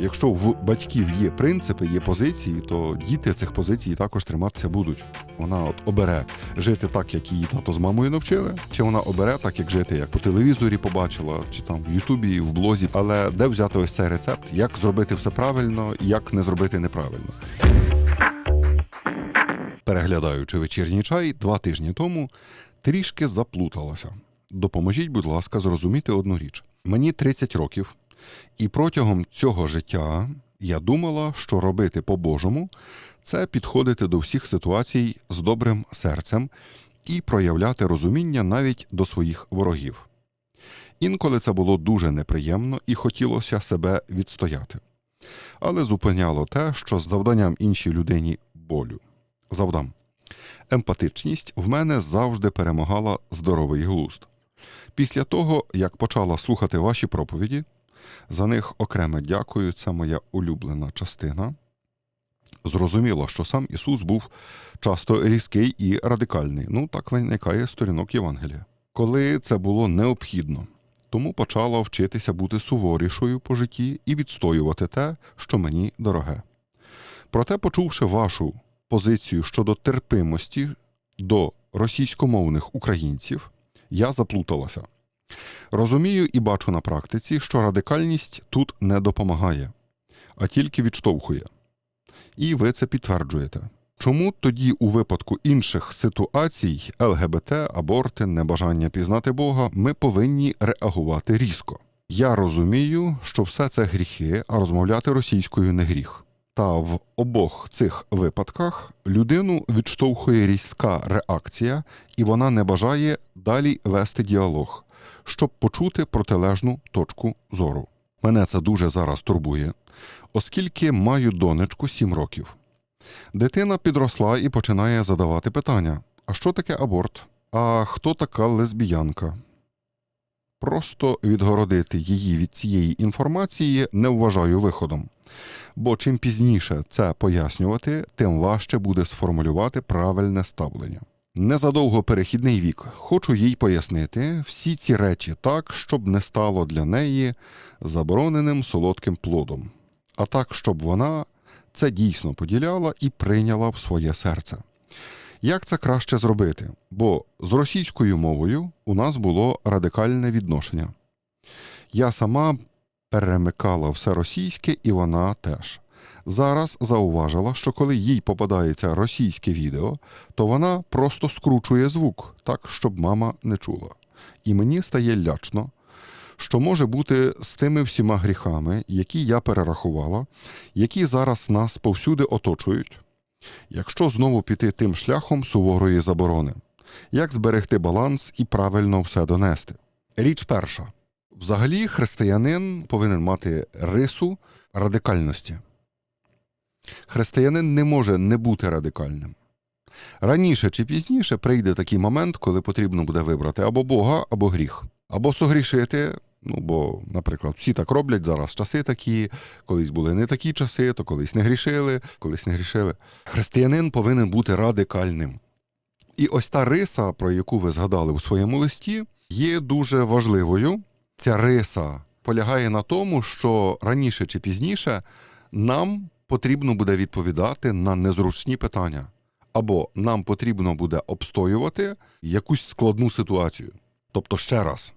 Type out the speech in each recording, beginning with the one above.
Якщо в батьків є принципи, є позиції, то діти цих позицій також триматися будуть. Вона от обере жити так, як її тато з мамою навчили, чи вона обере так, як жити, як по телевізорі побачила, чи там в Ютубі, в блозі. Але де взяти ось цей рецепт, як зробити все правильно як не зробити неправильно. Переглядаючи вечірній чай два тижні тому, трішки заплуталася. Допоможіть, будь ласка, зрозуміти одну річ. Мені 30 років, і протягом цього життя я думала, що робити по-божому це підходити до всіх ситуацій з добрим серцем і проявляти розуміння навіть до своїх ворогів. Інколи це було дуже неприємно і хотілося себе відстояти. Але зупиняло те, що з завданням іншій людині болю. Завдам. Емпатичність в мене завжди перемагала здоровий глузд. Після того, як почала слухати ваші проповіді, за них окреме дякую, це моя улюблена частина. Зрозуміло, що сам Ісус був часто різкий і радикальний. Ну, так виникає сторінок Євангелія. Коли це було необхідно, тому почала вчитися бути суворішою по житті і відстоювати те, що мені дороге. Проте, почувши вашу позицію щодо терпимості до російськомовних українців, я заплуталася. Розумію і бачу на практиці, що радикальність тут не допомагає, а тільки відштовхує. І ви це підтверджуєте. Чому тоді у випадку інших ситуацій ЛГБТ, аборти, небажання пізнати Бога, ми повинні реагувати різко? Я розумію, що все це гріхи, а розмовляти російською не гріх. Та в обох цих випадках людину відштовхує різка реакція, і вона не бажає далі вести діалог, щоб почути протилежну точку зору. Мене це дуже зараз турбує, оскільки маю донечку 7 років. Дитина підросла і починає задавати питання: а що таке аборт? А хто така лесбіянка? Просто відгородити її від цієї інформації не вважаю виходом. Бо чим пізніше це пояснювати, тим важче буде сформулювати правильне ставлення. Незадовго перехідний вік. Хочу їй пояснити всі ці речі так, щоб не стало для неї забороненим солодким плодом, а так, щоб вона це дійсно поділяла і прийняла в своє серце. Як це краще зробити? Бо з російською мовою у нас було радикальне відношення. Я сама перемикала все російське, і вона теж. Зараз зауважила, що коли їй попадається російське відео, то вона просто скручує звук, так, щоб мама не чула. І мені стає лячно, що може бути з тими всіма гріхами, які я перерахувала, які зараз нас повсюди оточують, якщо знову піти тим шляхом суворої заборони, як зберегти баланс і правильно все донести. Річ перша. Взагалі, християнин повинен мати рису радикальності. Християнин не може не бути радикальним. Раніше чи пізніше прийде такий момент, коли потрібно буде вибрати або Бога, або гріх, або согрішити. Ну, бо, наприклад, всі так роблять зараз часи такі, колись були не такі часи, то колись не грішили, колись не грішили. Християнин повинен бути радикальним. І ось та риса, про яку ви згадали у своєму листі, є дуже важливою. Ця риса полягає на тому, що раніше чи пізніше нам потрібно буде відповідати на незручні питання, або нам потрібно буде обстоювати якусь складну ситуацію. Тобто, ще раз,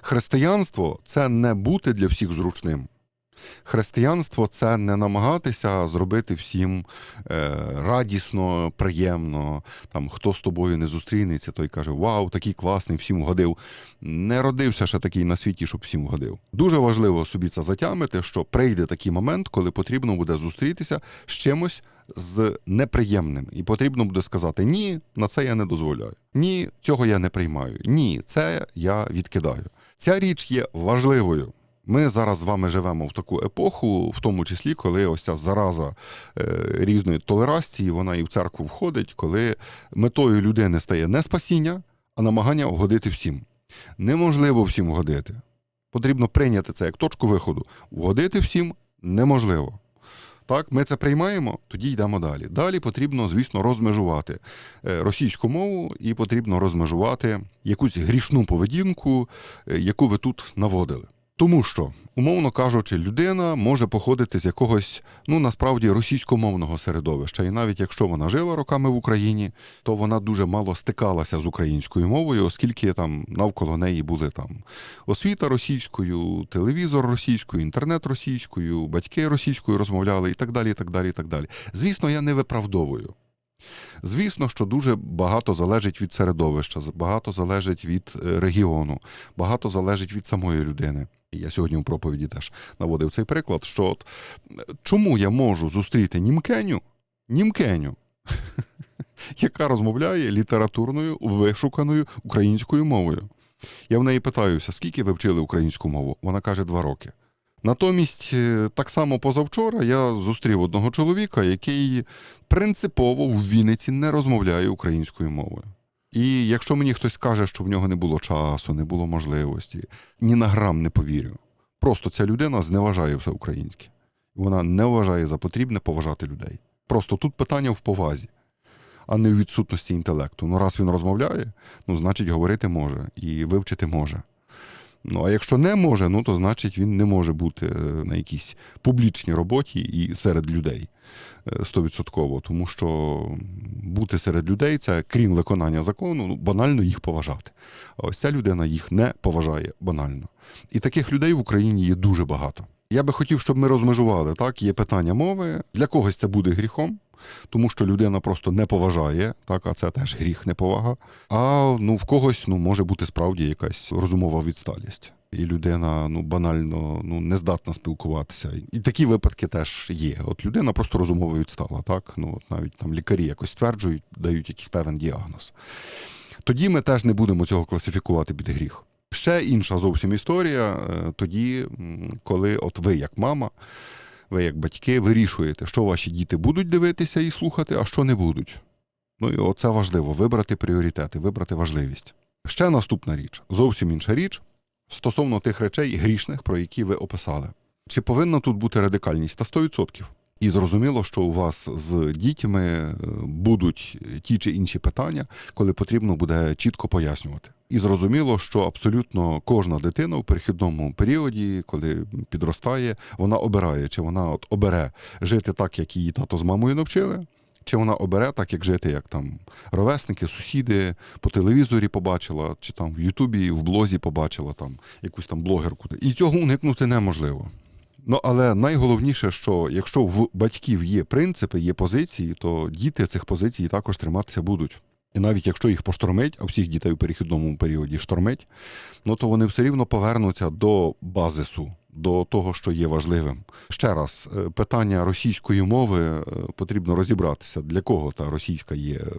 християнство це не бути для всіх зручним. Християнство це не намагатися зробити всім е, радісно, приємно. Там хто з тобою не зустрінеться, той каже: Вау, такий класний, всім вгодив. Не родився ще такий на світі, щоб всім вгодив. Дуже важливо собі це затямити, що прийде такий момент, коли потрібно буде зустрітися з чимось з неприємним, і потрібно буде сказати: Ні, на це я не дозволяю. Ні, цього я не приймаю. Ні, це я відкидаю. Ця річ є важливою. Ми зараз з вами живемо в таку епоху, в тому числі, коли ось ця зараза е, різної толерації, вона і в церкву входить, коли метою людини стає не спасіння, а намагання вгодити всім. Неможливо всім вгодити. Потрібно прийняти це як точку виходу. Вгодити всім неможливо. Так, ми це приймаємо, тоді йдемо далі. Далі потрібно, звісно, розмежувати е, російську мову і потрібно розмежувати якусь грішну поведінку, е, яку ви тут наводили. Тому що, умовно кажучи, людина може походити з якогось, ну насправді, російськомовного середовища. І навіть якщо вона жила роками в Україні, то вона дуже мало стикалася з українською мовою, оскільки там навколо неї були там освіта російською, телевізор російською, інтернет російською, батьки російською розмовляли і так далі. і так далі, і так далі. Звісно, я не виправдовую. Звісно, що дуже багато залежить від середовища, багато залежить від е, регіону, багато залежить від самої людини. Я сьогодні у проповіді теж наводив цей приклад, що от чому я можу зустріти німкеню, німкеню, яка розмовляє літературною вишуканою українською мовою. Я в неї питаюся, скільки ви вчили українську мову? Вона каже, два роки. Натомість, е, так само позавчора я зустрів одного чоловіка, який принципово в Вінниці не розмовляє українською мовою. І якщо мені хтось каже, що в нього не було часу, не було можливості, ні на грам не повірю. Просто ця людина зневажає все українське. Вона не вважає за потрібне поважати людей. Просто тут питання в повазі, а не в відсутності інтелекту. Ну, раз він розмовляє, ну, значить, говорити може і вивчити може. Ну, а якщо не може, ну то значить він не може бути е, на якійсь публічній роботі і серед людей е, стовідсотково. Тому що бути серед людей це, крім виконання закону, ну, банально їх поважати. А ось ця людина їх не поважає банально. І таких людей в Україні є дуже багато. Я би хотів, щоб ми розмежували. Так, є питання мови. Для когось це буде гріхом, тому що людина просто не поважає, так, а це теж гріх, неповага. А ну, в когось ну, може бути справді якась розумова відсталість. І людина ну, банально ну, не здатна спілкуватися. І такі випадки теж є. От людина просто розумово відстала, так? Ну, от навіть там лікарі якось стверджують, дають якийсь певен діагноз. Тоді ми теж не будемо цього класифікувати під гріх. Ще інша зовсім історія е, тоді, коли от ви, як мама, ви, як батьки, вирішуєте, що ваші діти будуть дивитися і слухати, а що не будуть. Ну і оце важливо вибрати пріоритети, вибрати важливість. Ще наступна річ, зовсім інша річ стосовно тих речей грішних, про які ви описали. Чи повинна тут бути радикальність? Та 100%. І зрозуміло, що у вас з дітьми е, будуть ті чи інші питання, коли потрібно буде чітко пояснювати. І зрозуміло, що абсолютно кожна дитина в перехідному періоді, коли підростає, вона обирає, чи вона от обере жити так, як її тато з мамою навчили, чи вона обере так, як жити, як там ровесники, сусіди по телевізорі побачила, чи там в Ютубі, в блозі побачила там якусь там блогерку. І цього уникнути неможливо. Ну, але найголовніше, що якщо в батьків є принципи, є позиції, то діти цих позицій також триматися будуть. І навіть якщо їх поштормить, а всіх дітей у перехідному періоді штормить, ну то вони все рівно повернуться до базису, до того, що є важливим. Ще раз, е, питання російської мови е, потрібно розібратися, для кого та російська є е,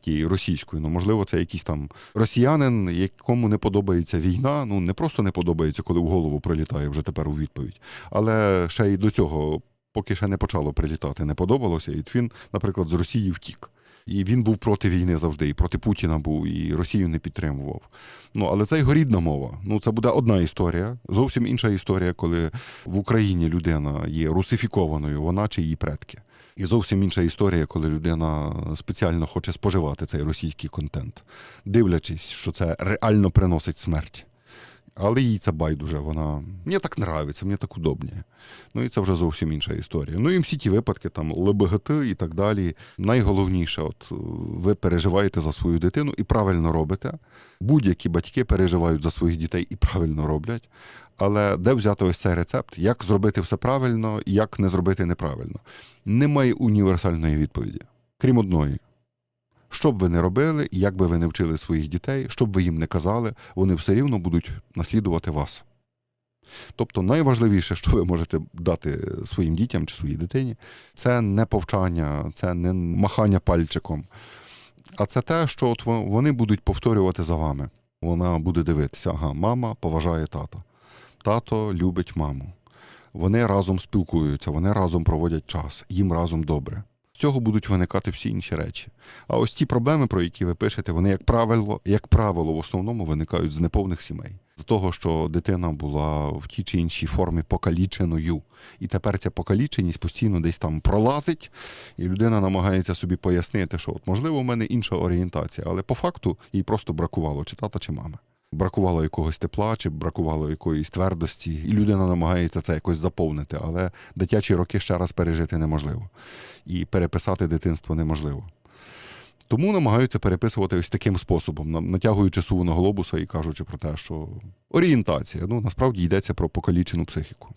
тією російською. Ну, можливо, це якийсь там росіянин, якому не подобається війна. Ну не просто не подобається, коли в голову прилітає вже тепер у відповідь. Але ще й до цього, поки ще не почало прилітати, не подобалося. І він, наприклад, з Росії втік. І він був проти війни завжди, і проти Путіна був, і Росію не підтримував. Ну але це його рідна мова. Ну це буде одна історія. Зовсім інша історія, коли в Україні людина є русифікованою, вона чи її предки. І зовсім інша історія, коли людина спеціально хоче споживати цей російський контент, дивлячись, що це реально приносить смерть. Але їй це байдуже, вона мені так нравиться, мені так удобніше. Ну і це вже зовсім інша історія. Ну і всі ті випадки, там ЛБГТ і так далі. Найголовніше, от ви переживаєте за свою дитину і правильно робите. Будь-які батьки переживають за своїх дітей і правильно роблять. Але де взяти ось цей рецепт, як зробити все правильно як не зробити неправильно? Немає універсальної відповіді, крім одної. Що б ви не робили, як би ви не вчили своїх дітей, що б ви їм не казали, вони все рівно будуть наслідувати вас. Тобто найважливіше, що ви можете дати своїм дітям чи своїй дитині, це не повчання, це не махання пальчиком, а це те, що от вони будуть повторювати за вами. Вона буде дивитися, ага, мама поважає тата, тато любить маму. Вони разом спілкуються, вони разом проводять час, їм разом добре. З цього будуть виникати всі інші речі. А ось ті проблеми, про які ви пишете, вони, як правило, як правило, в основному виникають з неповних сімей. З того, що дитина була в тій чи іншій формі покаліченою. І тепер ця покаліченість постійно десь там пролазить, і людина намагається собі пояснити, що от можливо в мене інша орієнтація, але по факту їй просто бракувало чи тата, чи мами. Бракувало якогось тепла чи бракувало якоїсь твердості, і людина намагається це якось заповнити. Але дитячі роки ще раз пережити неможливо. І переписати дитинство неможливо. Тому намагаються переписувати ось таким способом, натягуючи суву на глобуса і кажучи про те, що орієнтація. Ну насправді йдеться про покалічену психіку.